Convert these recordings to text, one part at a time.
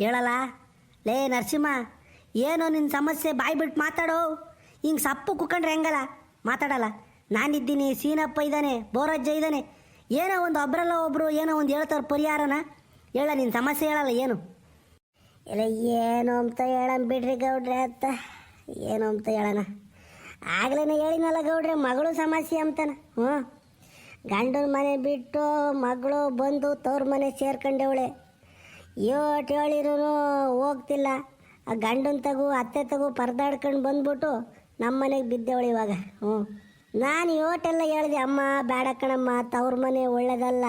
ಹೇಳಲ್ಲ? ಲೇ ನರಸಿಂಹ, ಏನೋ ನಿನ್ನ ಸಮಸ್ಯೆ ಬಾಯಿ ಬಿಟ್ಟು ಮಾತಾಡೋ. ಹಿಂಗೆ ಸಪ್ಪು ಕುಕ್ಕಂಡ್ರೆ ಹೆಂಗಲ್ಲ? ಮಾತಾಡಲ್ಲ. ನಾನಿದ್ದೀನಿ, ಸೀನಪ್ಪ ಇದ್ದಾನೆ, ಬೋರಜ್ಜ ಇದ್ದಾನೆ. ಏನೋ ಒಂದು ಒಬ್ಬರಲ್ಲ ಒಬ್ಬರು ಏನೋ ಒಂದು ಹೇಳ್ತಾರೆ ಪರಿಹಾರನ. ಹೇಳ ನಿನ್ನ ಸಮಸ್ಯೆ ಹೇಳಲ್ಲ, ಏನು? ಇಲ್ಲ, ಏನು ಅಂತ ಹೇಳಣ ಬಿಡ್ರಿ ಗೌಡ್ರೆ ಅಂತ. ಏನು ಅಂತ ಹೇಳೋಣ? ಆಗಲೇ ಹೇಳಿನಲ್ಲ ಗೌಡ್ರೆ, ಮಗಳು ಸಮಸ್ಯೆ ಅಂತಾನ. ಹ್ಞೂ ಗಂಡನ ಮನೆ ಬಿಟ್ಟು ಮಗಳು ಬಂದು ತವ್ರ ಮನೆ ಸೇರ್ಕೊಂಡವಳೆ. ಏಟ್ ಹೇಳಿರೋರು ಹೋಗ್ತಿಲ್ಲ. ಆ ಗಂಡನ ತಗು, ಅತ್ತೆ ತಗು ಪರ್ದಾಡ್ಕೊಂಡು ಬಂದ್ಬಿಟ್ಟು ನಮ್ಮ ಮನೆಗೆ ಬಿದ್ದವಳು ಇವಾಗ. ಹ್ಞೂ ನಾನು ಯೋಟೆಲ್ಲ ಹೇಳಿದೆ, ಅಮ್ಮ, ಬೇಡ ಕಣಮ್ಮ, ತವ್ರ ಮನೆ ಒಳ್ಳೇದಲ್ಲ.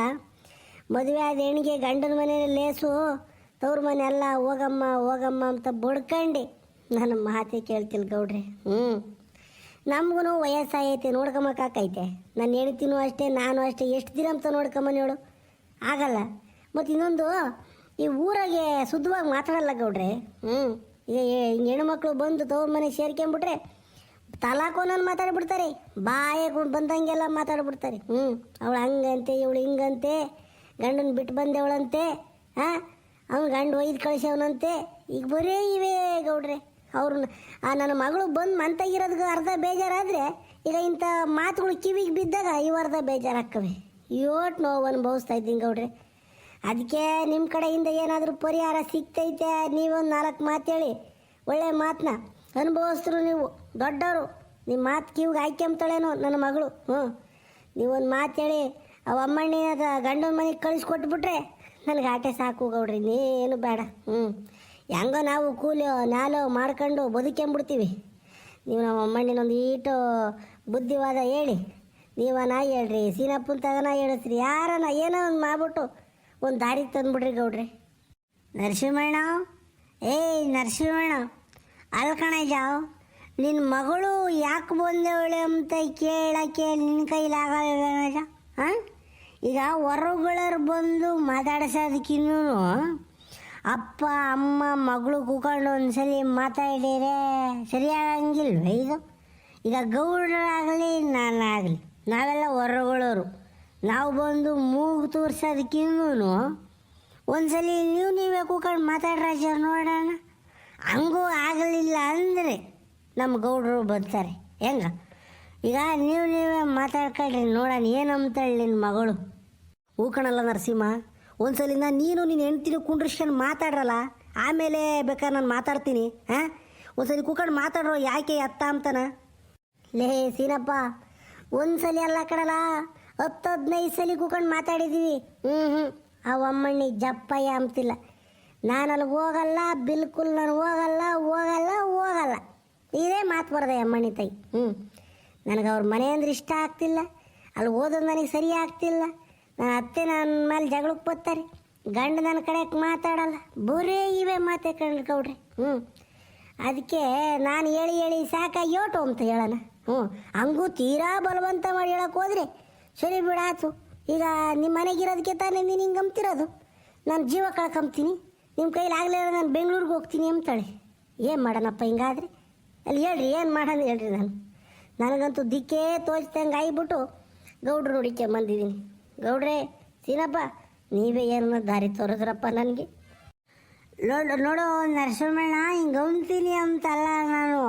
ಮದುವೆ ಆದ ಹೆಣ್ಗೆ ಗಂಡನ ಮನೆ ಲೇಸು. ತವ್ರ ಮನೆ ಎಲ್ಲ ಹೋಗಮ್ಮ ಹೋಗಮ್ಮ ಅಂತ ಬಡ್ಕಂಡು. ನನ್ನ ಮಾತೆ ಕೇಳ್ತಿಲ್ಲ ಗೌಡ್ರಿ. ಹ್ಞೂ ನಮಗೂ ವಯಸ್ಸಾಗೈತೆ ನೋಡ್ಕೊಂಬಕ್ಕಾಕೈತೆ ನನ್ನ ಹೆಣ್ತಿನೂ ಅಷ್ಟೇ, ನಾನು ಅಷ್ಟೇ. ಎಷ್ಟು ದಿನ ಅಂತ ನೋಡ್ಕೊಂಬನಿ ಹೇಳು ಆಗಲ್ಲ. ಮತ್ತು ಇನ್ನೊಂದು ಈ ಊರಾಗೆ ಶುದ್ಧವಾಗಿ ಮಾತಾಡಲ್ಲ ಗೌಡ್ರೆ. ಹ್ಞೂ ಈಗ ಹಿಂಗೆ ಹೆಣ್ಮಕ್ಳು ಬಂದು ತವ್ರ ಮನೆ ಸೇರ್ಕೊಂಬಿಟ್ರೆ ತಲಾಕೋನನ್ನು ಮಾತಾಡ್ಬಿಡ್ತಾರೆ ಬಾಯೆ ಬಂದಂಗೆಲ್ಲ ಮಾತಾಡ್ಬಿಡ್ತಾರೆ. ಹ್ಞೂ ಅವಳು ಹಂಗಂತೆ ಇವಳು ಹಿಂಗಂತೆ ಗಂಡನ ಬಿಟ್ಟು ಬಂದವಳಂತೆ ಹಾಂ ಅವ್ನು ಗಂಡು ಒಯ್ದು ಕಳಿಸ್ಯವನಂತೆ. ಈಗ ಬರೀ ಇವೇ ಗೌಡ್ರೆ. ಅವ್ರನ್ನ ಆ ನನ್ನ ಮಗಳು ಬಂದು ಮಂತಾಗಿರೋದಕ್ಕೆ ಅರ್ಧ ಬೇಜಾರಾದರೆ ಈಗ ಇಂಥ ಮಾತುಗಳು ಕಿವಿಗೆ ಬಿದ್ದಾಗ ಇವು ಅರ್ಧ ಬೇಜಾರಾಗ್ತವೆ ಯೋಟ್ ನೋವು ಅನುಭವಿಸ್ತಾ ಇದ್ದೀನಿ ಗೌಡ್ರೆ. ಅದಕ್ಕೆ ನಿಮ್ಮ ಕಡೆಯಿಂದ ಏನಾದರೂ ಪರಿಹಾರ ಸಿಗ್ತೈತೆ, ನೀವೊಂದು ನಾಲ್ಕು ಮಾತು ಹೇಳಿ. ಒಳ್ಳೆ ಮಾತನ್ನ ಅನುಭವಿಸ್ರು ನೀವು, ದೊಡ್ಡವರು. ನಿಮ್ಮ ಮಾತು ಕಿವಿಗೆ ಆಯ್ಕೆಂಬ್ತಾಳೇನೋ ನನ್ನ ಮಗಳು. ಹ್ಞೂ ನೀವೊಂದು ಮಾತು ಹೇಳಿ, ಅವ ಅಮ್ಮಣ್ಣಿನ ಗಂಡನ ಮನೆಗೆ ಕಳಿಸ್ಕೊಟ್ಬಿಟ್ರೆ ನನಗೆ ಆಟೆ ಸಾಕು ಗೌಡ್ರಿ ನೀನು ಬೇಡ. ಹ್ಞೂ ಹೆಂಗೋ ನಾವು ಕೂಲಿಯೋ ನಾಲೋ ಮಾಡ್ಕೊಂಡು ಬದುಕೆಂಬಿಡ್ತೀವಿ ನೀವು ನಮ್ಮ ಅಮ್ಮಣ್ಣಿನೊಂದು ಈಟು ಬುದ್ಧಿವಾದ ಹೇಳಿ. ನೀವನ ಹೇಳ್ರಿ, ಸೀನಪ್ಪನ ತಗನ ಹೇಳಿಸ್ರಿ ಯಾರನ ಏನೋ ಒಂದು ಮಾಡ್ಬಿಟ್ಟು ಒಂದು ದಾರಿಗೆ ತಂದ್ಬಿಡ್ರಿ ಗೌಡ್ರಿ. ನರಸಿಂಹಣ್ಣ, ಏಯ್ ನರಸಿಂಹಣ್ಣ ಅಲ್ಲ ಜಾವ್. ನಿನ್ನ ಮಗಳು ಯಾಕೆ ಬಂದವಳೆ ಅಂತ ಕೇಳಕ್ಕೆ ನಿನ್ನ ಕೈಲಾಗಲ್ಲ ಹಾಂ? ಈಗ ಹೊರಗಳರು ಬಂದು ಮಾತಾಡ್ಸೋದಕ್ಕಿನ್ನೂ, ಅಪ್ಪ, ಅಮ್ಮ, ಮಗಳು ಕೂಕೊಂಡು ಒಂದ್ಸಲಿ ಮಾತಾಡಿದ್ರೆ ಸರಿಯಾಗಂಗಿಲ್ವ ಇದು? ಈಗ ಗೌಡರಾಗಲಿ ನಾನಾಗಲಿ, ನಾವೆಲ್ಲ ಹೊರಗಳವರು ನಾವು ಬಂದು ಮೂಗು ತೋರ್ಸೋದಕ್ಕಿನ್ನೂ ಒಂದ್ಸಲಿ ನೀವು ನೀವೇ ಕೂಕೊಂಡು ಮಾತಾಡ್ರಾಜ ನೋಡೋಣ. ಹಂಗೂ ಆಗಲಿಲ್ಲ ಅಂದರೆ ನಮ್ಮ ಗೌಡರು ಬರ್ತಾರೆ. ಹೆಂಗ? ಈಗ ನೀವು ನೀವೇ ಮಾತಾಡ್ಕೊಳ್ರಿ, ನೋಡೋಣ ಏನು ಅಂತಾಳೆ ನಿನ್ನ ಮಗಳು. ಹೂಕಣಲ್ಲ ನರಸಿಂಹ, ಒಂದ್ಸಲಿಂದ ನೀನು ನಿನ್ನ ಹೆಣ್ತೀನಿ ಕುಂಡ್ರಿಸ್ಕೊಂಡು ಮಾತಾಡ್ರಲ್ಲ, ಆಮೇಲೆ ಬೇಕಾದ್ರೆ ನಾನು ಮಾತಾಡ್ತೀನಿ, ಹಾಂ? ಒಂದ್ಸಲಿ ಕೂಕೊಂಡು ಮಾತಾಡ್ರೋ ಯಾಕೆ ಅತ್ತ ಅಂತಾನ? ಲೇ ಸೀನಪ್ಪ, ಒಂದ್ಸಲಿ ಅಲ್ಲ ಕಡಲ್ಲ ಹತ್ತು ಹದಿನೈದು ಸಲ ಕೂಕೊಂಡು ಮಾತಾಡಿದ್ದೀವಿ ಹ್ಞೂ ಹ್ಞೂ ಆ ಅಮ್ಮಣ್ಣಿ ಜಪ್ಪಯ್ಯ ಅಂತಿಲ್ಲ ನಾನು ಅಲ್ಲಿ ಹೋಗಲ್ಲ, ಬಿಲ್ಕುಲ್ ನಾನು ಹೋಗಲ್ಲ ಹೋಗಲ್ಲ ಹೋಗಲ್ಲ. ಇದೇ ಮಾತು ಬರದೆ ಅಮ್ಮಣ್ಣಿ ತಾಯಿ. ಹ್ಞೂ ನನಗೆ ಅವ್ರ ಮನೆ ಅಂದ್ರೆ ಇಷ್ಟ ಆಗ್ತಿಲ್ಲ. ಅಲ್ಲಿ ಓದೋದು ನನಗೆ ಸರಿ ಆಗ್ತಿಲ್ಲ. ನನ್ನ ಅತ್ತೆ ನನ್ನ ಮೇಲೆ ಜಗಳಕ್ಕೆ ಬರ್ತಾರೆ ಗಂಡ ನನ್ನ ಕಡೆಗೆ ಮಾತಾಡಲ್ಲ. ಬರೇ ಇವೆ ಮಾತೆ ಕಂಡ್ಕೊಡ್ರಿ ಹ್ಞೂ ಅದಕ್ಕೆ ನಾನು ಹೇಳಿ ಹೇಳಿ ಸಾಕಾಗಿ ಯೋಟು ಅಂತ ಹೇಳೋಣ. ಹ್ಞೂ ಹಂಗೂ ತೀರಾ ಬಲವಂತ ಮಾಡಿ ಹೇಳಕ್ಕೆ ಹೋದ್ರೆ ಸರಿ ಬಿಡ ಆಯ್ತು ಈಗ ನಿಮ್ಮ ಮನೆಗಿರೋದಕ್ಕೆ ತಾನೇ ನೀನು ಹಿಂಗೆ ಅಂಬ್ತಿರೋದು ನಾನು ಜೀವ ಕಳ್ಕೊಂಬ್ತೀನಿ ನಿಮ್ಮ ಕೈಲಿ ಆಗಲೇ ನಾನು ಬೆಂಗಳೂರಿಗೆ ಹೋಗ್ತೀನಿ ಅಂತಾಳೆ. ಏನು ಮಾಡೋಣಪ್ಪ ಹಿಂಗಾದ್ರೆ? ಅಲ್ಲಿ ಹೇಳ್ರಿ, ಏನು ಮಾಡೋಣ ಹೇಳ್ರಿ ನಾನು. ನನಗಂತೂ ದಿಕ್ಕೇ ತೋಚ್ದಂಗೆ ಆಗಿಬಿಟ್ಟು ಗೌಡ್ರು ನೋಡಿಕೆ ಬಂದಿದ್ದೀನಿ. ಗೌಡ್ರೆ ಸೀನಪ್ಪ ನೀವೇ ಏನನ್ನ ದಾರಿ ತೋರಿದ್ರಪ್ಪ ನನಗೆ. ನೋಡು ನೋಡು, ನರಸಿಂಹಣ್ಣ, ಹಿಂಗೆ ಅಂತೀನಿ ಅಂತಲ್ಲ ನಾನು.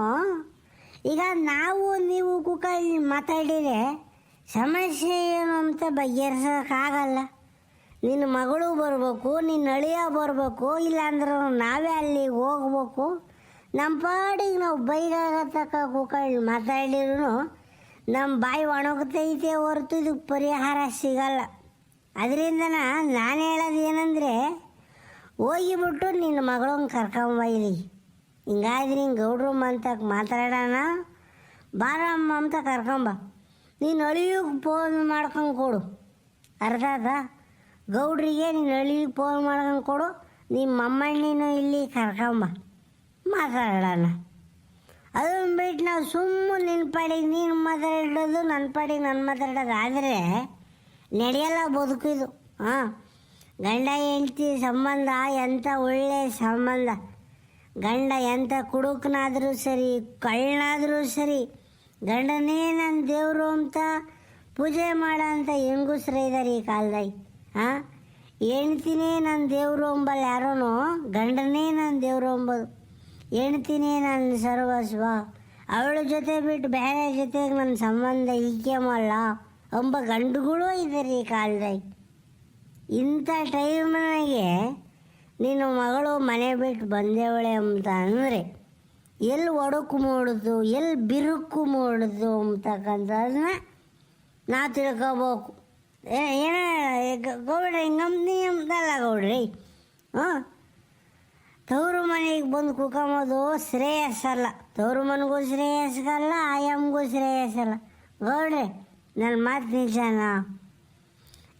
ಈಗ ನಾವು ನೀವು ಕುಕ್ಕ ಮಾತಾಡಿದರೆ ಸಮಸ್ಯೆ ಏನು ಅಂತ ಬಗೆಹರಿಸೋಕ್ಕಾಗಲ್ಲ ನಿನ್ನ ಮಗಳು ಬರಬೇಕು, ನಿನ್ನ ಅಳಿಯ ಬರಬೇಕು, ಇಲ್ಲಾಂದ್ರೆ ನಾವೇ ಅಲ್ಲಿಗೆ ಹೋಗ್ಬೇಕು. ನಮ್ಮ ಪಾಡಿಗೆ ನಾವು ಬೈಗಾಗತಕ್ಕ ಕೂಕೊಂಡು ಮಾತಾಡಿದ್ರು, ನಮ್ಮ ಬಾಯಿ ಒಣಗುತ್ತೈತೆ ಹೊರತು ಇದಕ್ಕೆ ಪರಿಹಾರ ಸಿಗಲ್ಲ. ಅದರಿಂದ ನಾನು ಹೇಳೋದು ಏನಂದರೆ, ಹೋಗಿಬಿಟ್ಟು ನಿನ್ನ ಮಗಳನ್ನ ಕರ್ಕೊಂಬೈಲಿ ಇಲ್ಲಿ ಹಿಂಗಾದ್ರೆ ಹಿಂಗೆ ಗೌಡ್ರು ಅಂತ ಮಾತಾಡೋಣ, ಬಾರಮ್ಮ ಅಂತ ಕರ್ಕೊಂಬ ನೀನು ಅಳಿಯೋಕೆ ಫೋನ್ ಮಾಡ್ಕೊಂಡು ಕೊಡು. ಅರ್ಧ ಅರ್ಧ. ಗೌಡ್ರಿಗೆ ನೀನು ಅಳಿಗೆ ಫೋನ್ ಮಾಡ್ಕೊಂಡು ಕೊಡು. ನಿಮ್ಮ ಅಮ್ಮಣ್ಣಿನೂ ಇಲ್ಲಿ ಕರ್ಕೊಂಬ ಮಾತಾಡೋಣ. ಅದನ್ನು ಬಿಟ್ಟು ನಾವು ಸುಮ್ಮನೆ ನಿನ್ನ ಪಾಡಿಗೆ ನೀನು ಮಾತಾಡೋದು ನನ್ನ ಪಾಡಿಗೆ ನನ್ನ ಮಾತಾಡೋದು. ಆದರೆ ನಡೆಯಲ್ಲ ಬದುಕಿದು ಹಾಂ. ಗಂಡ, ಹೆಂಡತಿ ಸಂಬಂಧ ಎಂಥ ಒಳ್ಳೆಯ ಸಂಬಂಧ. ಗಂಡ ಎಂಥ ಕುಡುಕನಾದರೂ ಸರಿ, ಕಳ್ಳನಾದರೂ ಸರಿ ಗಂಡನೇ ನನ್ನ ದೇವರು ಅಂತ ಪೂಜೆ ಮಾಡೋ ಅಂತ ಹೆಂಗುಸ್ರೆ ಇದ್ದಾರೆ ಈ ಕಾಲದಲ್ಲಿ ಹಾಂ ಹೆಣ್ತಿನೇ ನನ್ನ ದೇವರು ಅಂಬಲ್ಲಿ ಯಾರೋನು, ಗಂಡನೇ ನನ್ನ ದೇವರು ಅಂಬೋದು ಹೆಣ್ತಿನೇ ನನ್ನ ಸರ್ವಸ್ವ ಅವಳ ಜೊತೆ ಬಿಟ್ಟು ಬೇರೆ ಜೊತೆಗೆ ನನ್ನ ಸಂಬಂಧ ಈಕೆ ಮಾಡಲ್ಲ ಅಂಬ ಗಂಡುಗಳು ಇದ್ದಾರೆ ಈ ಕಾಲದಲ್ಲಿ. ಇಂಥ ಟೈಮ್ನಾಗೆ ನಿನ್ನ ಮಗಳು ಮನೆ ಬಿಟ್ಟು ಬಂದೇವಳೆ ಅಂತ ಅಂದರೆ ಎಲ್ಲಿ ಒಡಕು ಮಾಡೋದು, ಎಲ್ಲಿ ಬಿರುಕು ಮಾಡೋದು ಅಂತಕ್ಕಂಥದನ್ನ ನಾ ತಿಳ್ಕೋಬೇಕು. ಏನ ಗೌಡ್ರಿ ಹಿಂಗಮ್ನಿ ನಿಮ್ದಲ್ಲ ಗೌಡ್ರಿ? ಹಾಂ? ತವರು ಮನೆಗೆ ಬಂದು ಕುಕೊಂಬೋದು ಶ್ರೇಯಸ್ಸಲ್ಲ. ತವರು ಮನೆಗೂ ಶ್ರೇಯಸ್ಸಲ್ಲ ಆಯಮ್ಗೂ ಶ್ರೇಯಸ್ಸಲ್ಲ. ಗೌಡ್ರಿ ನನ್ನ ಮಾತು ನಿಜಾನ?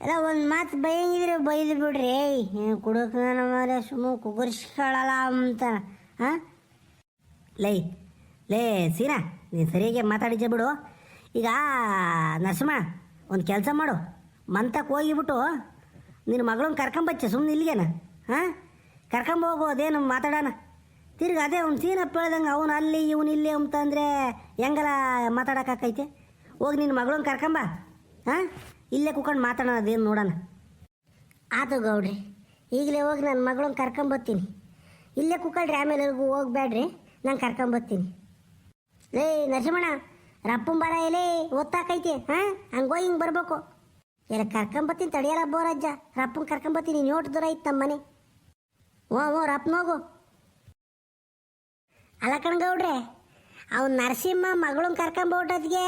ಎಲ್ಲ ಒಂದು ಮಾತು ಬೈಯಂಗಿದ್ರೆ ಬೈದು ಬಿಡ್ರಿ. ಏಯ್ ಕುಡಕ್ ನನ್ನ ಸುಮ್ಮ ಕುಗುರ್ಸ್ಕೊಳ್ಳಲ್ಲ ಅಂತ ಹಾಂ? ಲೈ, ಲೇ ಸೀನಾ, ನೀನು ಸರಿಯಾಗಿ ಮಾತಾಡಿದ್ದೆ ಬಿಡು. ಈಗ ನರಸಿಂಹ, ಒಂದು ಕೆಲಸ ಮಾಡು. ಮಂತಕ್ಕೆ ಹೋಗಿಬಿಟ್ಟು ನಿನ್ನ ಮಗಳನ್ನ ಕರ್ಕೊಂಬಚ್ಚೆ ಸುಮ್ಮನೆ ಇಲ್ಲಿಗೇನ? ಹಾಂ? ಕರ್ಕೊಂಬೋಗು ಅದೇನು ಮಾತಾಡೋಣ. ತಿರ್ಗಿ ಅದೇ ಅವ್ನು ಸೀನಪ್ಪ ಹೇಳ್ದಂಗೆ ಅವನು ಅಲ್ಲಿ, ಇವನು ಇಲ್ಲಿ ಅಂತಂದರೆ ಹೆಂಗಲ್ಲ ಮಾತಾಡೋಕ್ಕಾಕೈತೆ ಹೋಗಿ ನಿನ್ನ ಮಗಳನ್ನ ಕರ್ಕೊಂಬ ಹಾಂ? ಇಲ್ಲೇ ಕೂಕೊಂಡು ಮಾತಾಡೋಣ, ಅದೇನು ನೋಡೋಣ. ಆತು ಗೌಡ್ರಿ, ಈಗಲೇ ಹೋಗಿ ನನ್ನ ಮಗಳನ್ನ ಕರ್ಕೊಂಬರ್ತೀನಿ ಇಲ್ಲೇ ಕುಕ್ಕಳ್ರಿ ಆಮೇಲೆ ಹೋಗ್ಬೇಡ್ರಿ ನಾನು ಕರ್ಕೊಂಬರ್ತೀನಿ ಲೇ, ನರಸಿಂಹಣ್ಣ ರಪ್ಪನ್ ಬರ ಎಲೆ ಓದ್ತಾಕೈತಿ ಹಾಂ? ಹಂಗೋಗಿ ಹಿಂಗೆ ಬರ್ಬೇಕು. ಎಲ್ಲ ಕರ್ಕೊಂಬರ್ತೀನಿ ತಡಿಯಲ್ಲ ಬೋರಜ್ಜ ರಪ್ಪನ ಕರ್ಕೊಂಬರ್ತೀನಿ ನೋಟ್ ದೂರ ಐತೆ ನಮ್ಮ ಮನೆ. ಓ ಓ ರಪ್ಪನೋಗು ಅಲ್ಲ ಕಣ್ಗೌಡ್ರೆ, ಅವ್ನು ನರಸಿಂಹ ಮಗಳನ್ನ ಕರ್ಕೊಂಬೋಟದ್ಗೆ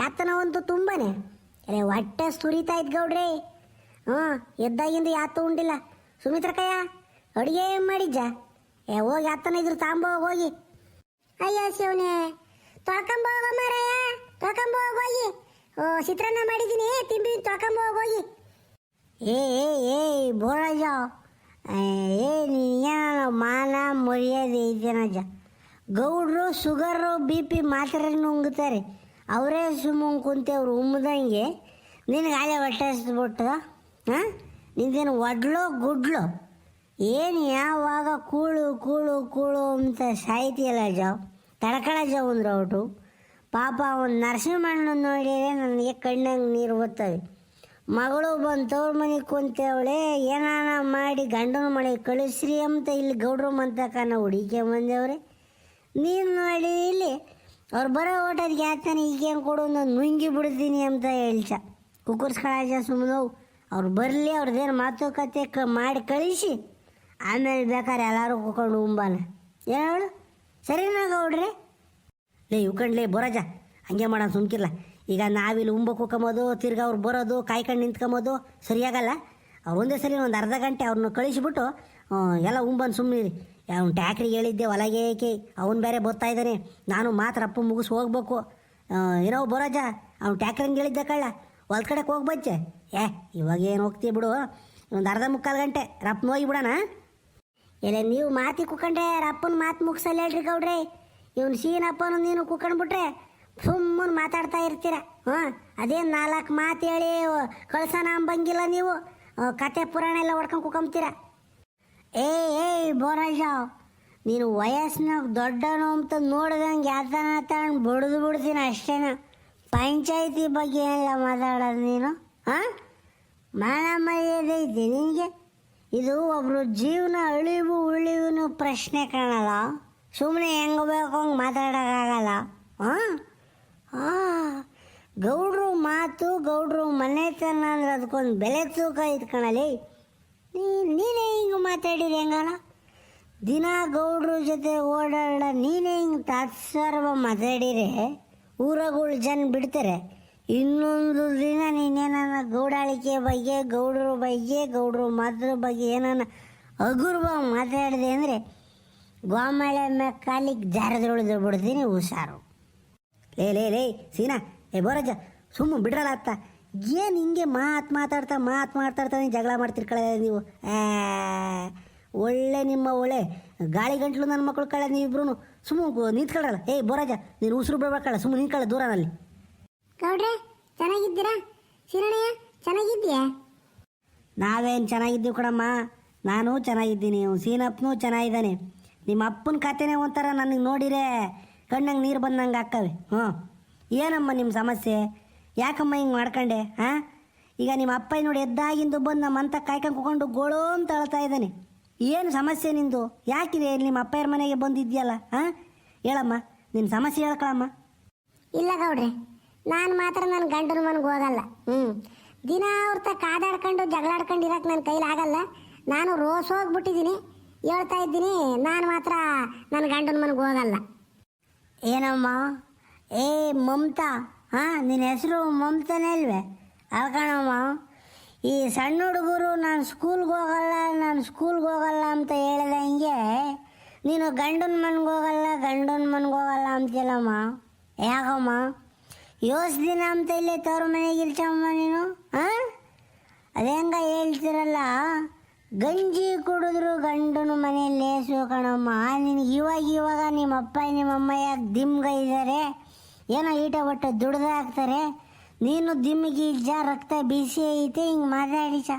ಯಾತನ ಒಂದು ತುಂಬಾನೆ. ಅರೆ ಹೊಟ್ಟೆ ಸುರಿತಾ ಇದ್ ಗೌಡ್ರಿ. ಹ್ಞೂ ಎದ್ದಾಗಿಂದ ಯಾತು ಉಂಡಿಲ್ಲ ಸುಮಿತ್ರಕಯ್ಯ ಅಡುಗೆ ಮಾಡಿದ್ದ ಏ, ಹೋಗಿ ಹತ್ತನ ಇದ್ರು ತಾಂಬೋ, ಹೋಗಿ. ಅಯ್ಯೋ, ಶಿವನೇ. ತೊಳ್ಕೊಂಬ ಹೋಗ ಮಾರಾಯ. ಹೋಗಿ ಓ, ಚಿತ್ರಾನ್ನ ಮಾಡಿದ್ದೀನಿ ತಿಂಬಿ ತೊಳ್ಕೊಂಬ ಹೋಗಿ ಏ ಏ ಏ ಬೋರಾಜ ಏ ನೀನು ಮಾನ ಮರ್ಯಾದೆ ಇದೆನಜ್ಜ ಗೌಡ್ರು, ಶುಗರು, ಬಿ ಪಿ ಮಾತ್ರೆ ನುಂಗ್ತಾರೆ. ಅವರೇ ಸುಮ್ಮನೆ ಕುಂತೇವ್ರು ಉಮ್ಮದಂಗೆ. ನಿನಗೆ ಅಲ್ಲೇ ಹೊಟ್ಟೆ ಹಸ್ಬಿಟ್ಟು ಹಾಂ ನಿಂದೇನು ಒಡ್ಲೋ ಗುಡ್ಲು? ಏನು ಯಾವಾಗ ಕೂಳು ಕೂಳು ಕೂಳು ಅಂತ ಸಾಯ್ತಿಯಲ್ಲ ಜಾವ್, ತಡ್ಕಳ ಜಾವ್ ಅಂದ್ರೆ ಅವಟು ಪಾಪ ಅವನು ನರಸಿಂಹಣ್ಣ ನೋಡಿದ್ರೆ ನನಗೆ ಕಣ್ಣಂಗೆ ನೀರು ಬರ್ತವೆ ಮಗಳು ಬಂದು ತವ್ರ ಮನೆಗೆ ಕುಂತೇವಳೆ, ಏನಾನ ಮಾಡಿ ಗಂಡನ ಮನೆಗೆ ಕಳಿಸ್ರಿ ಅಂತ ಇಲ್ಲಿ ಗೌಡ್ರು ನಾವು ಹುಡುಕೆ ಬಂದೇವ್ರೆ. ನೀನು ನೋಡಿ ಇಲ್ಲಿ, ಅವ್ರು ಬರೋ ಓಟೋದ್ಗೆ ಯಾತಾನೆ ಈಗೇನು ಕೊಡು, ನಾನು ನುಂಗಿ ಬಿಡ್ತೀನಿ ಅಂತ ಹೇಳ್ಸ ಕುಕ್ಕರ್ಸ್ಕೊಳಜ ಸುಮ್ಮನೆ ಅವ್ರು ಬರಲಿ ಅವ್ರದ್ದೇನು ಮಾತುಕತೆ ಕ ಮಾಡಿ ಕಳಿಸಿ. ಆಮೇಲೆ ಬೇಕಾದ್ರೆ ಎಲ್ಲರೂ ಕೂಕೊಂಡು ಉಂಬಾನ. ಹೇಳು? ಸರಿನಾ ಗೌಡ್ರೆ? ಲೇ ಇವ್ಕಂಡ್ಲೇ ಬರೋಜ. ಹಂಗೆ ಮಾಡೋಣ ಸುಮ್ಕಿಲ್ಲ ಈಗ ನಾವಿಲ್ಲಿ ಉಂಬ ಕುಕ್ಕಂಬೋದು ತಿರ್ಗಿ ಅವ್ರು ಬರೋದು ಕಾಯ್ಕೊಂಡು ನಿಂತ್ಕೊಂಬೋದು ಸರಿಯಾಗಲ್ಲ. ಒಂದೇ ಸರಿ ಒಂದು ಅರ್ಧ ಗಂಟೆ ಅವ್ರನ್ನ ಕಳಿಸಿಬಿಟ್ಟು ಎಲ್ಲ ಉಂಬನ್ ಸುಮ್ಮನಿರಿ ಅವ್ನು ಟ್ಯಾಕ್ರಿಗೆ ಹೇಳಿದ್ದೆ ಹೊಲಗೆ ಏಕೆ? ಅವ್ನು ಬೇರೆ ಬರ್ತಾ ಇದ್ದಾನೆ ನಾನು ಮಾತ್ರ ಅಪ್ಪ ಮುಗಿಸ್ ಹೋಗ್ಬೇಕು. ಏನೋ ಬರೋಜ, ಅವ್ನು ಟ್ಯಾಕ್ರಂಗೆ ಹೇಳಿದ್ದೆ ಕಳ್ಳ. ಹೊಲ್ದ ಕಡೆಗೆ ಹೋಗ್ಬಚ್ಚೆ ಏ, ಇವಾಗ ಏನು ಹೋಗ್ತೀವಿ ಬಿಡು. ಒಂದು ಅರ್ಧ ಮುಕ್ಕಾಲು ಗಂಟೆ ರಪ್ಪನ ಹೋಗಿ ಇಲ್ಲ ನೀವು ಮಾತಿ ಕುಕ್ಕಂಡ್ರೆ ಅಪ್ಪನ ಮಾತು ಮುಗಿಸಲ್ಲ ಹೇಳ್ರಿ ಗೌಡ್ರಿ. ಇವ್ನು ಸೀನಪ್ಪನು ನೀನು ಕುಕೊಂಡ್ಬಿಟ್ರೆ ಸುಮ್ಮನೆ ಮಾತಾಡ್ತಾ ಇರ್ತೀರ. ಹಾಂ ಅದೇನು ನಾಲ್ಕು ಮಾತು ಹೇಳಿ ಕಳ್ಸೋಣ ಅಂಬಂಗಿಲ್ಲ ನೀವು. ಕತೆ ಪುರಾಣ ಎಲ್ಲ ಹೊಡ್ಕೊಂಡು ಕುಕೊಂಬ್ತೀರ. ಏ ಏಯ್, ಬೋರಾಜ, ನೀನು ವಯಸ್ಸಿನಾಗ ದೊಡ್ಡನು ಅಂತ ನೋಡ್ದಂಗೆ ಯಾತನ ತಗೊಂಡು ಬಡ್ದು ಬಿಡ್ತೀನಿ ಅಷ್ಟೇನ? ಪಂಚಾಯತಿ ಬಗ್ಗೆ ಎಲ್ಲ ಮಾತಾಡೋದು ನೀನು? ಹಾಂ? ಮಾನ ಮರ್ಯಾದೆ ನಿನಗೆ ಇದು ಒಬ್ರು ಜೀವನ ಅಳಿವು ಉಳಿವು ಪ್ರಶ್ನೆ ಕಾಣಲ್ಲ. ಸುಮ್ಮನೆ ಹೆಂಗೆ ಬೇಕು ಹಂಗೆ ಮಾತಾಡೋಕ್ಕಾಗಲ್ಲ ಹಾಂ ಹಾಂ ಗೌಡ್ರು ಮಾತು, ಗೌಡ್ರು ಮನೆತನ ಅಂದ್ರೆ ಅದಕ್ಕೊಂದು ಬೆಲೆ ತೂಕ ಇಟ್ಕೊಳಲಿ ನೀ, ನೀನೇ ಹಿಂಗೆ ಮಾತಾಡಿರಿ ಹೆಂಗಲ್ಲ? ದಿನ ಗೌಡ್ರ ಜೊತೆ ಓಡಾಡ ನೀನೇ ಹಿಂಗೆ ತಾತ್ಸರ್ವ ಮಾತಾಡಿರೆ ಊರಗಳು ಜನ ಬಿಡ್ತಾರೆ. ಇನ್ನೊಂದು ದಿನ ನೀನೇನ ಗೌಡಾಳಿಕೆ ಬಗ್ಗೆ, ಗೌಡ್ರ ಬಗ್ಗೆ, ಗೌಡ್ರ ಮಾತ್ರ ಬಗ್ಗೆ ಏನಾನ ಹಗುರವಾಗಿ ಮಾತಾಡಿದೆ ಅಂದರೆ ಗೋಮಳೆ ಮ್ಯಾಗ ಕಾಲಿಗೆ ಜಾರದೊಳ್ದು ಬಿಡ್ತೀನಿ ಹುಷಾರು. ಲೇ ಲೇ ಲೇ, ಸೀನಾ, ಏ, ಬೋರಜ್ಜ, ಸುಮ್ಮ ಬಿಡ್ರಲ್ಲ ಅತ್ತ. ಏನು ಹಿಂಗೆ ಮಾತು ಮಾತಾಡ್ತಾ ಮಾತು ಮಾತಾಡ್ತಾ ಜಗಳ ಕಳೆದ ನೀವು? ಒಳ್ಳೆ ನಿಮ್ಮ ಒಳ್ಳೆ ಗಾಳಿ ಗಂಟ್ಲು ನನ್ನ ಮಕ್ಕಳು ಕಳೆ ನೀವಿಬ್ರು ಸುಮ್ಮ ನಿಂತ್ಕೊಳ್ಳಲ್ಲ ಏಯ್ ಬೋರಾಜ ನೀನು ಉಸಿರು ಬಿಡ್ಬೇಕಲ್ಲ ಸುಮ್ಮನೆ ನಿಂತ್ಕೊಳ್ಳ ದೂರನಲ್ಲಿ. ಗೌಡ್ರೆ ಚೆನ್ನಾಗಿದ್ದೀರಾ? ಶಿರಣಯ್ಯ ಚೆನ್ನಾಗಿದ್ಯಾ ನಾವೇನು ಚೆನ್ನಾಗಿದ್ದೀವಿ ಕೂಡಮ್ಮ ನಾನು ಚೆನ್ನಾಗಿದ್ದೀನಿ. ಸೀನಪ್ಪನೂ ಚೆನ್ನಾಗಿದ್ದಾನೆ. ನಿಮ್ಮ ಅಪ್ಪನ ಕತೆನೇ ಒಂಥರ ನನಗೆ ನೋಡಿರೇ ಕಣ್ಣಂಗೆ ನೀರು ಬಂದಂಗೆ ಹಾಕವೆ ಹ್ಞೂ. ಏನಮ್ಮ ನಿಮ್ಮ ಸಮಸ್ಯೆ? ಯಾಕಮ್ಮ ಹಿಂಗೆ ಮಾಡ್ಕೊಂಡೆ ಹಾಂ ಈಗ ನಿಮ್ಮ ಅಪ್ಪ ನೋಡಿ ಎದ್ದಾಗಿಂದು ಬಂದು ನಮ್ಮ ಅಂತ ಕಾಯ್ಕೊಂಡು ಕುಕೊಂಡು ಗೋಳೋ ಅಂತ ಅಳ್ತಾ ಇದ್ದಾನೆ. ಏನು ಸಮಸ್ಯೆ ನಿಂದು? ಯಾಕಿದೆ ನಿಮ್ಮ ಅಪ್ಪಯ್ಯರ ಮನೆಗೆ ಬಂದಿದ್ಯಲ್ಲ ಹಾಂ ಹೇಳಮ್ಮ ನಿಮ್ಮ ಸಮಸ್ಯೆ ಹೇಳ್ಕೊಳಮ್ಮ. ಇಲ್ಲ ಗೌಡ್ರೆ ನಾನು ಮಾತ್ರ ನನ್ನ ಗಂಡನ ಮನೆಗೆ ಹೋಗಲ್ಲ. ಹ್ಞೂ ದಿನ ಅವ್ರ ಕಾದಾಡ್ಕೊಂಡು ಜಗಳಾಡ್ಕೊಂಡು ಇರಕ್ಕೆ ನನ್ನ ಕೈಲಿ ಆಗಲ್ಲ. ನಾನು ರೋಸ್ ಹೋಗ್ಬಿಟ್ಟಿದ್ದೀನಿ ಹೇಳ್ತಾ ಇದ್ದೀನಿ, ನಾನು ಮಾತ್ರ ನನ್ನ ಗಂಡನ ಮನೆಗೆ ಹೋಗಲ್ಲ. ಏನಮ್ಮ? ಏ, ಮಮತಾ. ಹಾಂ ನಿನ್ನ ಹೆಸರು ಮಮತಾನೇ ಅಲ್ವೇ ಅಲ್ಕಣಮ್ಮ ಈ ಸಣ್ಣ ಹುಡುಗರು ನಾನು ಸ್ಕೂಲ್ಗೆ ಹೋಗಲ್ಲ, ನಾನು ಸ್ಕೂಲ್ಗೆ ಹೋಗಲ್ಲ ಅಂತ ಹೇಳಿದಂಗೆ ನೀನು ಗಂಡನ ಮನೆಗೆ ಹೋಗಲ್ಲ, ಗಂಡನ ಮನೆಗೆ ಹೋಗಲ್ಲ ಅಂತೀಯಲ್ಲಮ್ಮ? ಯಾಕಮ್ಮ? ಯೋಸ್ ದಿನ ಅಂತ ಇಲ್ಲೇ ತವ್ರ ಮನೆಗೆ ಇಲ್ತಮ್ಮ ನೀನು ಹಾಂ ಅದೇಂಗ ಹೇಳ್ತಿರಲ್ಲ, ಗಂಜಿ ಕುಡಿದ್ರು ಗಂಡನ ಮನೆಯಲ್ಲಿ ಲೇಸು ಕಣಮ್ಮ. ನಿನಗೆ ಇವಾಗ ಇವಾಗ ನಿಮ್ಮ ಅಪ್ಪ ನಿಮ್ಮ ಅಮ್ಮ ಯಾಕೆ ದಿಮ್ಗ ಇದ್ದಾರೆ ಏನೋ ಈಟ ಒಟ್ಟು ದುಡ್ದಾಕ್ತಾರೆ ನೀನು ದಿಮ್ಗೀಜ ರಕ್ತ ಬಿಸಿ ಐತೆ, ಹಿಂಗೆ ಮಾತಾಡಿಸ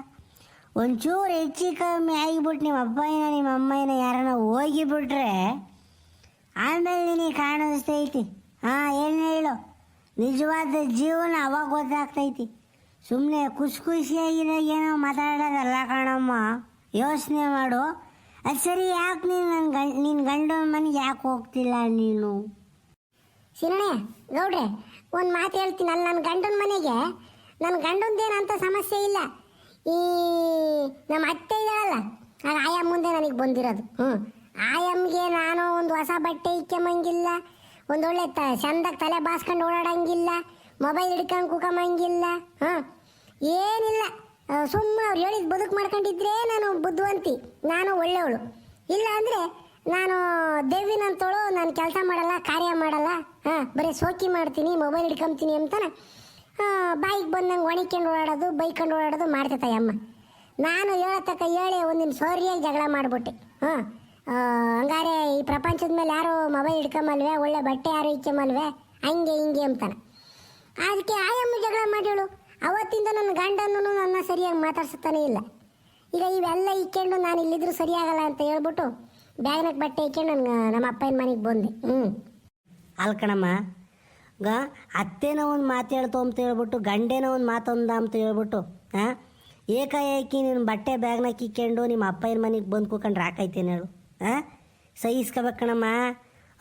ಒಂಚೂರು ಹೆಚ್ಚು ಕಮ್ಮಿ ಆಗಿಬಿಟ್ಟು ನಿಮ್ಮ ಅಪ್ಪಯ್ಯನ ನಿಮ್ಮ ಅಮ್ಮಯ್ಯನ ಯಾರನ್ನ ಹೋಗಿಬಿಟ್ರೆ, ಆಮೇಲೆ ನಿನಗೆ ಕಾಣಿಸ್ತೈತಿ ಹಾಂ ಏನು ಹೇಳು. ನಿಜವಾದ ಜೀವನ ಅವಾಗ ಗೊತ್ತಾಗ್ತೈತಿ. ಸುಮ್ಮನೆ ಖುಷಿ ಖುಷಿಯಾಗಿರೋ ಏನೋ ಮಾತಾಡೋದಲ್ಲ ಕಣಮ್ಮ. ಯೋಚನೆ ಮಾಡು. ಅದು ಸರಿ ಯಾಕೆ ನೀನು ನನ್ನ ಗಂಡ ನಿನ್ನ ಗಂಡನ ಮನೆಗೆ ಯಾಕೆ ಹೋಗ್ತಿಲ್ಲ ನೀನು? ಸಿರಣೆ ಗೌಡ್ರೆ, ಒಂದು ಮಾತು ಹೇಳ್ತೀನಿ. ಅಲ್ಲಿ ನನ್ನ ಗಂಡನ ಮನೆಗೆ ನನ್ನ ಗಂಡಂದೇನಂತ ಸಮಸ್ಯೆ ಇಲ್ಲ. ಈ ನಮ್ಮ ಅತ್ತೆ ಇದ್ದಾಳಲ್ಲ ಆಗ ಆಯಮ್ಮ ಮುಂದೆ ನನಗೆ ಬಂದಿರೋದು. ಹ್ಞೂ ಆಯಮ್ಗೆ ನಾನು ಒಂದು ಹೊಸ ಬಟ್ಟೆ ಇಕ್ಕೊಂಬಂಗಿಲ್ಲ ಒಂದೊಳ್ಳೆ ತ ಚಂದಕ್ಕೆ ತಲೆ ಬಾಸ್ಕೊಂಡು ಓಡಾಡಂಗಿಲ್ಲ ಮೊಬೈಲ್ ಹಿಡ್ಕೊಂಡು ಕೂಕಂಬಂಗಿಲ್ಲ ಹಾಂ? ಏನಿಲ್ಲ. ಸುಮ್ಮನೆ ಅವ್ರು ಹೇಳಿದ ಬದುಕು ಮಾಡ್ಕೊಂಡಿದ್ರೆ ನಾನು ಬುದ್ಧಿವಂತಿ ನಾನು ಒಳ್ಳೆಯವಳು ಇಲ್ಲ ಅಂದರೆ ನಾನು ದೇವಿನಂತೋಳು ನಾನು ಕೆಲಸ ಮಾಡಲ್ಲ, ಕಾರ್ಯ ಮಾಡಲ್ಲ, ಹಾಂ? ಬರೀ ಸೋಕಿ ಮಾಡ್ತೀನಿ ಮೊಬೈಲ್ ಹಿಡ್ಕೊಂತೀನಿ ಅಂತಾನೆ. ಬಾಯಿಗೆ ಬಂದಂಗೆ ಒಣಿಕೊಂಡು ಓಡಾಡೋದು, ಬೈಕೊಂಡು ಓಡಾಡೋದು ಮಾಡ್ತೈತೆ ಅಮ್ಮ ನಾನು ಹೇಳತಕ್ಕ ಹೇಳಿ ಒಂದಿನ ಸೋರಿಯಾಗಿ ಜಗಳ ಮಾಡಿಬಿಟ್ಟೆ, ಹಾಂ? ಹಂಗಾರೆ ಈ ಪ್ರಪಂಚದ ಮೇಲೆ ಯಾರು ಮೊಬೈಲ್ ಹಿಡ್ಕೊಂಬಲ್ವೇ, ಒಳ್ಳೆ ಬಟ್ಟೆ ಯಾರು ಇಕ್ಕಂಬಲ್ವೇ ಹಂಗೆ ಹಿಂಗೆ ಅಂತಾನೆ. ಅದಕ್ಕೆ ಆಯಮ್ಮ ಜಗಳ ಮಾಡೇಳು ಅವತ್ತಿಂದ ನನ್ನ ಗಂಡನೂ ನನ್ನ ಸರಿಯಾಗಿ ಮಾತಾಡ್ಸುತ್ತಾನೆ ಇಲ್ಲ. ಈಗ ಇವೆಲ್ಲ ಇಕ್ಕೊಂಡು ನಾನು ಇಲ್ಲಿದ್ರು ಸರಿಯಾಗಲ್ಲ ಅಂತ ಹೇಳ್ಬಿಟ್ಟು ಬ್ಯಾಗ್ನಕ್ಕೆ ಬಟ್ಟೆ ಇಕ್ಕೊಂಡು ನನ್ನ ನಮ್ಮ ಅಪ್ಪನ ಮನೆಗೆ ಬಂದೆ. ಹ್ಞೂ ಅಲ್ಕಣಮ್ಮ ಗ, ಅತ್ತೇನೋ ಒಂದು ಮಾತು ಹೇಳ್ತು ಅಂತ ಹೇಳ್ಬಿಟ್ಟು, ಗಂಡೇನೋ ಒಂದು ಮಾತೊಂದ ಅಂತ ಹೇಳ್ಬಿಟ್ಟು ಹಾಂ ಏಕಾಏಕಿ ನಿನ್ನ ಬಟ್ಟೆ ಬ್ಯಾಗ್ನಾಗ ಇಕ್ಕೊಂಡು ನಿಮ್ಮ ಅಪ್ಪನ ಮನೆಗೆ ಬಂದು ಕೂಕೊಂಡು ಹಾಕೈತೇನೆ ಹೇಳು. ಹಾಂ ಸಹಿಸ್ಕೋಬೇಕಣಮ್ಮ.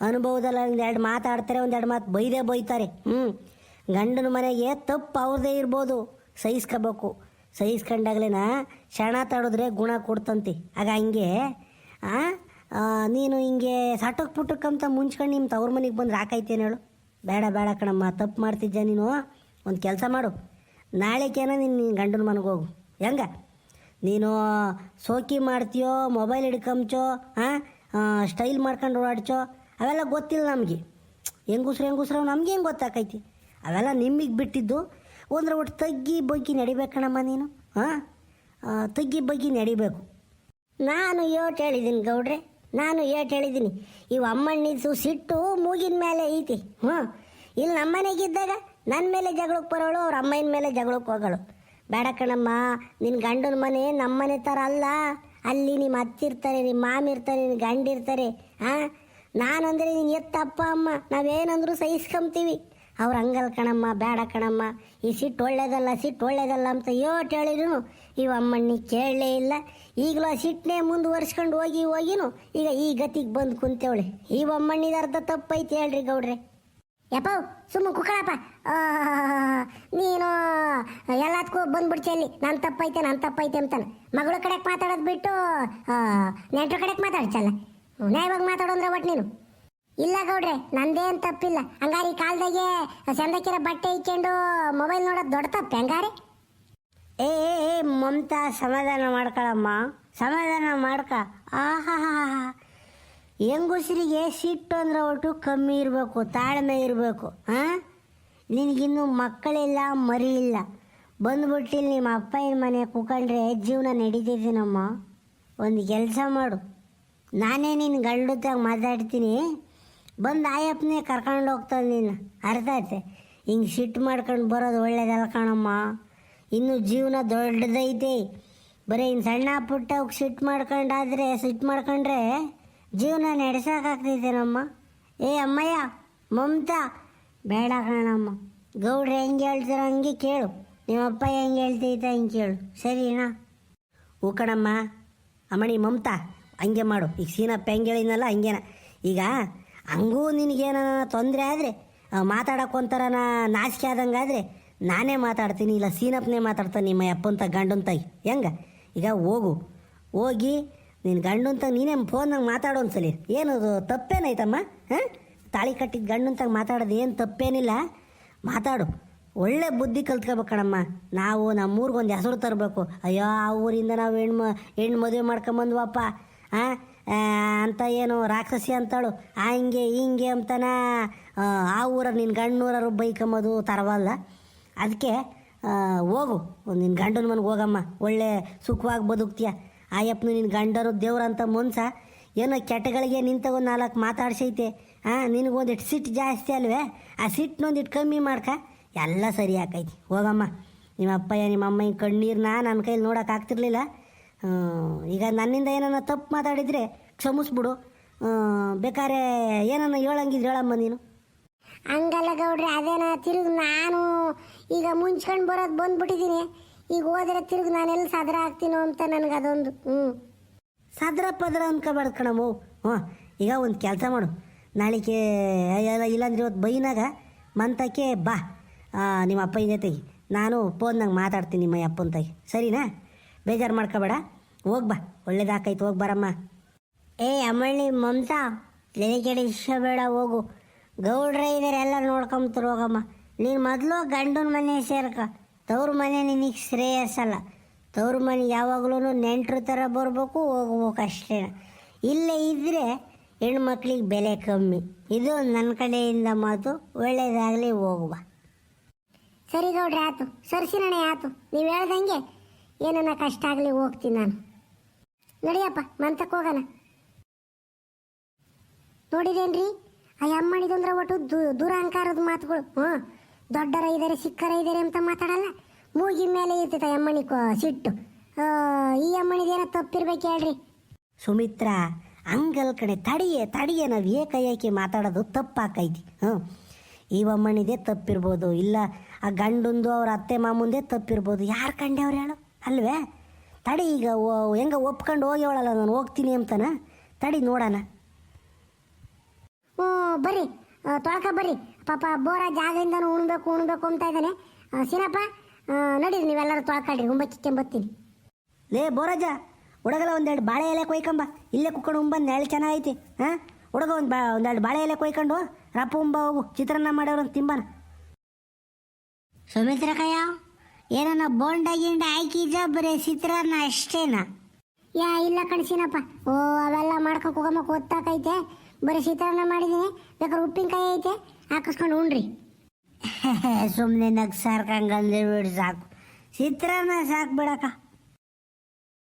ಅನುಭವದಲ್ಲಿ ಒಂದು ಎರಡು ಮಾತಾಡ್ತಾರೆ ಒಂದೆರಡು ಮಾತು ಬೈದೇ ಬೈತಾರೆ. ಹ್ಞೂ ಗಂಡನ ಮನೆಗೆ ತಪ್ಪು ಅವ್ರದೇ ಇರ್ಬೋದು. ಸಹಿಸ್ಕೋಬೇಕು. ಸಹಿಸ್ಕೊಂಡಾಗ್ಲೇನ ಶರಣ ತಾಡಿದ್ರೆ ಗುಣ ಕೊಡ್ತಂತೆ. ಆಗ ಹಂಗೆ ನೀನು ಹಿಂಗೆ ಸಟಕ್ ಪುಟಕ್ಕಂತ ಮುಂಚ್ಕೊಂಡು ನಿಮ್ಮ ತವ್ರ ಮನೆಗೆ ಬಂದು ಹಾಕೈತೇನು ಹೇಳು. ಬೇಡ ಬೇಡ ಕಣಮ್ಮ, ತಪ್ಪು ಮಾಡ್ತಿದ್ದೆ ನೀನು? ಒಂದು ಕೆಲಸ ಮಾಡು. ನಾಳೆಕೇನ ನೀನು ನಿನ್ನ ಗಂಡನ ಮನೆಗೆ ಹೋಗು. ಹೆಂಗ? ನೀನು ಸೋಕಿ ಮಾಡ್ತೀಯೋ ಮೊಬೈಲ್ ಹಿಡ್ಕೊಂಚೋ ಹಾಂ ಸ್ಟೈಲ್ ಮಾಡ್ಕೊಂಡು ಓಡಾಡ್ಚೋ, ಅವೆಲ್ಲ ಗೊತ್ತಿಲ್ಲ ನಮಗೆ. ಹೆಂಗುಸ್ರು ಹೆಂಗುಸ್ರು, ನಮ್ಗೆ ಹೆಂಗೆ ಗೊತ್ತಾಕೈತಿ? ಅವೆಲ್ಲ ನಿಮಗೆ ಬಿಟ್ಟಿದ್ದು. ಒಂದ್ರ ಒಟ್ಟು ತಗ್ಗಿ ಬಗ್ಗಿ ನಡಿಬೇಕಣಮ್ಮ ನೀನು ಹಾಂ ತಗ್ಗಿ ಬಗ್ಗಿ ನಡಿಬೇಕು. ನಾನು ಏಟ್ ಹೇಳಿದ್ದೀನಿ ಗೌಡ್ರೆ, ನಾನು ಏಟ್ ಹೇಳಿದ್ದೀನಿ ಇವು ಅಮ್ಮಣ್ಣಿದ್ದು ಸಿಟ್ಟು ಮೂಗಿನ ಮೇಲೆ ಐತಿ ಹ್ಞೂ ಇಲ್ಲಿ ನಮ್ಮ ಮನೆಗಿದ್ದಾಗ ನನ್ನ ಮೇಲೆ ಜಗಳಕ್ಕೆ ಬರೋಳು, ಅವ್ರ ಅಮ್ಮನ ಮೇಲೆ ಜಗಳಕ್ಕೆ ಹೋಗೋಳು. ಬೇಡ ಕಣಮ್ಮ ನಿನ್ನ ಗಂಡನ ಮನೆ ನಮ್ಮ ಮನೆ ಥರ ಅಲ್ಲ ಅಲ್ಲಿ ನಿಮ್ಮ ಅತ್ತಿರ್ತಾರೆ ನಿಮ್ಮ ಮಾಮಿರ್ತಾರೆ ನಿನ್ನ ಗಂಡ ಇರ್ತಾರೆ ಹಾಂ ನಾನಂದರೆ ನೀನು ಎತ್ತ ಅಪ್ಪ, ಅಮ್ಮ. ನಾವೇನಂದ್ರೂ ಸಹಿಸ್ಕೊಂತೀವಿ. ಅವ್ರು ಹಂಗಲ್ ಕಣಮ್ಮ, ಬೇಡ ಕಣಮ್ಮ. ಈ ಸಿಟ್ಟು ಒಳ್ಳೇದಲ್ಲ ಸಿಟ್ಟು ಒಳ್ಳೇದಲ್ಲ ಅಂತ ಯೋಟ್ ಹೇಳಿದ್ರು. ಇವ ಅಮ್ಮಣ್ಣಿ ಕೇಳಲೇ ಇಲ್ಲ. ಈಗಲೂ ಆ ಸಿಟ್ಟನ್ನೇ ಮುಂದುವರ್ಸ್ಕೊಂಡು ಹೋಗಿ ಹೋಗಿನು. ಈಗ ಈ ಗತಿಗೆ ಬಂದು ಕುಂತೇವಳೆ. ಈ ಅಮ್ಮಣ್ಣಿದ ಅರ್ಧ ತಪ್ಪೈತಿ ಹೇಳ್ರಿ ಗೌಡ್ರೆ. ಯಪ್ಪ ಸುಮ್ಮ ಕುಕ್ಕಳಪ್ಪ. ನೀನು ಎಲ್ಲದಕ್ಕೂ ಬಂದ್ಬಿಡ್ತಿ ಅಲ್ಲಿ. ನನ್ನ ತಪ್ಪೈತೆ ನನ್ನ ತಪ್ಪೈತೆ ಅಂತಾನೆ. ಮಗಳ ಕಡೆಗೆ ಮಾತಾಡೋದು ಬಿಟ್ಟು ನೆಂಟ್ರ ಕಡೆಗೆ ಮಾತಾಡ್ಸಲ್ಲ. ನ್ಯಾಯವಾಗಿ ಮಾತಾಡೋಂದ್ರೆ ಒಟ್ಟು ನೀನು. ಇಲ್ಲ ಗೌಡ್ರೆ ನಂದೇನು ತಪ್ಪಿಲ್ಲ. ಹಂಗಾರೆ ಈ ಕಾಲದಾಗೆ ಸಂದಕ್ಕಿರ ಬಟ್ಟೆ ಇಕ್ಕೊಂಡು ಮೊಬೈಲ್ ನೋಡೋದು ದೊಡ್ಡ ತಪ್ಪೆ ಹಂಗಾರೆ? ಏ ಏ, ಏ ಮಮತಾ ಸಮಾಧಾನ ಮಾಡ್ಕೊಳಮ್ಮ. ಸಮಾಧಾನ ಮಾಡ್ಕ. ಆಹಾ ಹೆಂಗುಸ್ರಿಗೆ ಸಿಟ್ಟು ಅಂದ್ರೆ ಒಟ್ಟು ಕಮ್ಮಿ ಇರಬೇಕು, ತಾಳ್ಮೆ ಇರಬೇಕು ಹಾಂ ನಿನಗಿನ್ನೂ ಮಕ್ಕಳಿಲ್ಲ ಮರಿ ಇಲ್ಲ ಬಂದ್ಬಿಟ್ಟು ಇಲ್ಲಿ ನಿಮ್ಮ ಅಪ್ಪನ ಮನೆ ಕುಕೊಂಡ್ರೆ ಜೀವನ ನಡೀತಿದ್ದೀನಮ್ಮ ಒಂದು ಕೆಲಸ ಮಾಡು. ನಾನೇ ನಿನ್ನ ಗಂಡತ್ತಾಗ ಮಾತಾಡ್ತೀನಿ. ಬಂದು ಆಯಪ್ಪನೇ ಕರ್ಕೊಂಡು ಹೋಗ್ತಾನೆ ನೀನು. ಅರ್ಥ ಆಯ್ತೆ? ಹಿಂಗೆ ಸಿಟ್ಟು ಮಾಡ್ಕೊಂಡು ಬರೋದು ಒಳ್ಳೇದಲ್ಲ ಕಣಮ್ಮ. ಇನ್ನು ಜೀವನ ದೊಡ್ಡದೈತೆ. ಬರೀ ಇನ್ನು ಸಣ್ಣ ಪುಟ್ಟ ಸಿಟ್ಟು ಮಾಡ್ಕೊಂಡಾದರೆ ಸಿಟ್ಟು ಮಾಡ್ಕೊಂಡ್ರೆ ಜೀವನ ನಡೆಸೋಕ್ಕಾಗ್ತಿದ್ದೇನಮ್ಮ ಏ ಅಮ್ಮಯ್ಯ, ಮಮತಾ. ಬೇಡ ಕಣಮ್ಮ, ಗೌಡ್ರು ಹೆಂಗೆ ಹೇಳ್ತೀರ ಹಂಗೆ ಕೇಳು. ನಿಮ್ಮಪ್ಪ ಹೆಂಗೆ ಹೇಳ್ತೈತ ಹಿಂಗೆ ಕೇಳು. ಸರಿನಾ? ಹೂ ಕಣಮ್ಮ, ಅಮ್ಮಣಿ, ಮಮತಾ, ಹಂಗೆ ಮಾಡು. ಈಗ ಸೀನಪ್ಪ ಹೆಂಗೆ ಹೇಳಿದ್ನಲ್ಲ, ಹಂಗೇನ. ಈಗ ಹಂಗೂ ನಿನಗೇನ ತೊಂದರೆ ಆದರೆ ಮಾತಾಡೋಕೆ ಒಂಥರ ನಾಚಿಕೆ ಆದಂಗೆ ಆದರೆ, ನಾನೇ ಮಾತಾಡ್ತೀನಿ, ಇಲ್ಲ ಸೀನಪ್ಪನೇ ಮಾತಾಡ್ತಾನೆ ನಿಮ್ಮ ಅಪ್ಪಂತ, ಗಂಡನ ತಾಯಿ. ಹೆಂಗೆ? ಈಗ ಹೋಗು. ಹೋಗಿ ನಿನ್ನ ಗಂಡಂತ ನೀನೇ ಫೋನ್ನಾಗ ಮಾತಾಡೋ ಒಂದ್ಸಲಿ. ಏನು ಅದು ತಪ್ಪೇನಾಯ್ತಮ್ಮ? ಹಾಂ? ತಾಳಿ ಕಟ್ಟಿದ ಗಂಡಂತಾಗ ಮಾತಾಡೋದು ಏನು ತಪ್ಪೇನಿಲ್ಲ. ಮಾತಾಡು. ಒಳ್ಳೆ ಬುದ್ಧಿ ಕಲ್ತ್ಕೋಬೇಕಣಮ್ಮ ನಾವು ನಮ್ಮ ಒಂದು ಹೆಸರು ತರಬೇಕು. ಅಯ್ಯೋ ಆ ಊರಿಂದ ನಾವು ಹೆಣ್ಣು ಹೆಣ್ಣು ಮದುವೆ ಮಾಡ್ಕೊಂಬಂದ್ವಪ್ಪ. ಹಾಂ? ಅಂತ ಏನು ರಾಕ್ಷಸಿ ಅಂತಾಳು. ಆ ಹಿಂಗೆ ಹಿಂಗೆ ಅಂತನ. ಆ, ಊರ ನಿನ್ನ ಗಂಡನೂರರು ಬೈಕಂಬೋದು ತರವಲ್ಲ. ಅದಕ್ಕೆ ಹೋಗು. ನಿನ್ನ ಗಂಡನ ಮನೆಗೆ ಹೋಗಮ್ಮ. ಒಳ್ಳೆ ಸುಖವಾಗಿ ಬದುಕ್ತೀಯ. ಆಯಪ್ಪನು ನಿನ್ನ ಗಂಡರು ದೇವ್ರಂತ ಮನ್ಸ, ಏನೋ ಕೆಟ್ಟಗಳಿಗೆ ನಿಂತ ಒಂದು ನಾಲ್ಕು ಮಾತಾಡ್ಸೈತೆ. ಹಾಂ ನಿನಗೊಂದಿಟ್ಟು ಸಿಟ್ಟು ಜಾಸ್ತಿ ಅಲ್ವೇ? ಆ ಸಿಟ್ಟನ್ನೊಂದಿಟ್ಟು ಕಮ್ಮಿ ಮಾಡ್ಕ. ಎಲ್ಲ ಸರಿ ಆಕೈತಿ. ಹೋಗಮ್ಮ. ನಿಮ್ಮ ಅಪ್ಪಯ್ಯ, ನಿಮ್ಮ ಅಮ್ಮ ಹಿಂಗೆ ಕಣ್ಣೀರನ್ನ ನನ್ನ ಕೈಲಿ ನೋಡೋಕ್ಕಾಗ್ತಿರ್ಲಿಲ್ಲ ಈಗ ನನ್ನಿಂದ ಏನನ್ನ ತಪ್ಪು ಮಾತಾಡಿದರೆ ಕ್ಷಮಿಸ್ಬಿಡು. ಬೇಕಾದ್ರೆ ಏನನ್ನ ಹೇಳಂಗಿದ್ರೆ ಹೇಳಮ್ಮ ನೀನು. ಹಂಗಲ್ಲ ಗೌಡ್ರಿ, ಅದೇನ ತಿರುಗಿ ನಾನು ಈಗ ಮುಂಚ್ಕೊಂಡು ಬರೋದು ಬಂದ್ಬಿಟ್ಟಿದ್ದೀನಿ ಈಗ ಹೋದ್ರೆ ತಿರುಗಿ ನಾನೆಲ್ಲ ಸದ್ರ ಆಗ್ತೀನೋ ಅಂತ ನನಗೆ ಅದೊಂದು ಹ್ಞೂ ಸದ್ರ ಪದ್ರ ಅನ್ಕೋಬಾರ್ದು ಕಣಮ್ಮು. ಹ್ಞೂ ಈಗ ಒಂದು ಕೆಲಸ ಮಾಡು. ನಾಳೆಗೆ ಇಲ್ಲಾಂದ್ರೆ ಇವತ್ತು ಬೈನಾಗ ಮಂತಕ್ಕೆ ಬಾ. ನಿಮ್ಮ ಅಪ್ಪನ ಜೊತೆಗೆ ನಾನು ಫೋನ್ನಾಗ ಮಾತಾಡ್ತೀನಿ ನಿಮ್ಮ ಅಪ್ಪನ ತಾಯಿ. ಸರಿನಾ? ಬೇಜಾರು ಮಾಡ್ಕೋಬೇಡ. ಹೋಗಿ ಬಾ. ಒಳ್ಳೇದಾಕೈತೆ, ಹೋಗಿ ಬರಮ್ಮ. ಏ, ಅಮ್ಮಳ್ಳಿ, ಮಮತಾ ತಲೆ ಕೆಡೆ ಇಷ್ಟ ಬೇಡ, ಹೋಗು. ಗೌಡ್ರ ಇದ್ದಾರೆ ಎಲ್ಲ ನೋಡ್ಕೊಂಬ್ತಾರೆ ಹೋಗಮ್ಮ. ನೀನು ಮೊದಲು ಗಂಡನ ಮನೆ ಸೇರ್ಕ. ತವ್ರ ಮನೆ ನಿನಗೆ ಶ್ರೇಯಸ್ಸಲ್ಲ ತವ್ರ ಮನೆ ಯಾವಾಗಲೂ ನೆಂಟರು ಥರ ಬರಬೇಕು, ಹೋಗ್ಬೇಕು ಅಷ್ಟೇ. ಇಲ್ಲೇ ಇದ್ದರೆ ಹೆಣ್ಮಕ್ಳಿಗೆ ಬೆಲೆ ಕಮ್ಮಿ. ಇದು ನನ್ನ ಕಡೆಯಿಂದ ಮಾತು, ಒಳ್ಳೇದಾಗಲಿ ಹೋಗುವ ಸರಿ ಗೌಡ್ರೆ, ಆತು. ಸರ್ಸಿನಣೆ, ಆತು. ನೀವು ಹೇಳ್ದಂಗೆ ಏನನ್ನ ಕಷ್ಟ ಆಗಲಿ ಹೋಗ್ತೀನಿ ನಾನು. ನಡಿಯಪ್ಪ ಮಂತಕ್ಕೆ ಹೋಗೋಣ. ನೋಡಿದೇನ್ರಿ? ಆ ಮಾಡಿದಂದ್ರೆ ಒಟ್ಟು ದೂ ದುರಹಂಕಾರದ ಮಾತುಗಳು. ಹ್ಞೂ ದೊಡ್ಡರ ಇದ್ದಾರೆ ಸಿಕ್ಕರ ಇದ್ದಾರೆ ಅಂತ ಮಾತಾಡಲ್ಲ? ಮೂಗಿ ಮೇಲೆ ಇರ್ತೈತೆ ಅಮ್ಮನಿ ಅಮ್ಮಣಿ ಸಿಟ್ಟು. ಈ ಅಮ್ಮಣಿದೇನೋ ತಪ್ಪಿರ್ಬೇಕು ಹೇಳ್ರಿ. ಸುಮಿತ್ರ ಅಂಗಲ್ ಕಡೆ ತಡಿಯೇ ತಡಿಯೇ ನಾವು ಏಕೈಕಿ ಮಾತಾಡೋದು ತಪ್ಪಾಕೈತಿ. ಹ್ಞೂ ಈ ಅಮ್ಮನಿದೆ ತಪ್ಪಿರ್ಬೋದು ಇಲ್ಲ ಆ ಗಂಡಂದು ಅವ್ರ ಅತ್ತೆ ಮಾಮುಂದೇ ತಪ್ಪಿರ್ಬೋದು. ಯಾರು ಕಂಡವ್ರು ಹೇಳು? ಅಲ್ವೇ? ತಡಿ ಈಗ ಓ- ಹೆಂಗ ಒಪ್ಕೊಂಡು ಹೋಗ್ಯವಳಲ್ಲ ನಾನು ಹೋಗ್ತೀನಿ ಅಂತನ? ತಡಿ ನೋಡೋಣ. ಹ್ಞೂ ಬರ್ರಿ. ತೊಳ್ಕ ಬರ್ರಿ. ಪಾಪ ಬೋರ ಜಾಗದಿಂದ ಉಣ್ಬೇಕು ಉಣ್ಬೇಕು ಅಂತ ಇದ್ದಾನೆ. ಸೀನಪ್ಪ ನಡೀರಿ, ನೀವೆಲ್ಲರೂ ತೊಳ್ಕೊಳ್ರಿ ಒಂಬತ್ತು ಬರ್ತೀನಿ. ಲೇ, ಬೋರಜ್ಜ ಹುಡುಗಲ ಒಂದೆರಡು ಬಾಳೆ ಎಲೆ ಕೊಯ್ಕೊಂಬ. ಇಲ್ಲೇ ಕುಕ್ಕೊಂಡು ಉಂಬಂದು ನೆಳೆ ಚೆನ್ನಾಗೈತಿ, ಹಾಂ? ಹುಡುಗ ಒಂದು ಬಾ, ಒಂದೆರಡು ಬಾಳೆ ಎಲೆ ಕೊಯ್ಕೊಂಡು, ರಪ್ಪ ಉಂಬ, ಹೋಗು, ಚಿತ್ರಾನ್ನ ಮಾಡೋರು ಅಂತ ತಿಂಬಾನ. ಸುಮಿತ್ರ ಕಯ್ಯ ಏನನ್ನ ಬೋಂಡ ಗಿಂಡ ಹಾಕಿದ ಬರೀ ಚಿತ್ರಾನ್ನ ಅಷ್ಟೇನಾ? ಯಾ, ಇಲ್ಲ ಕಣಸಿನಪ್ಪ ಓ, ಅವೆಲ್ಲ ಮಾಡ್ಕೊಂಡು ಕುಗಮ್ಮ ಗೊತ್ತಾಕೈತೆ ಬರೀ ಚಿತ್ರಾನ್ನ ಮಾಡಿದ್ದೀನಿ ಬೇಕಾದ್ರೆ ಉಪ್ಪಿನಕಾಯಿ ಐತೆ. ಹಾಕಿಸ್ಕೊಂಡು ಉಣ್ರಿ. ಸುಮ್ಮನೆ ನಗ್ ಸಾರ್ಕಂಗಂದ್ರೆ ಬಿಡು ಸಾಕು. ಚಿತ್ರಾನ್ನ ಸಾಕು ಬಿಡಕ್ಕ.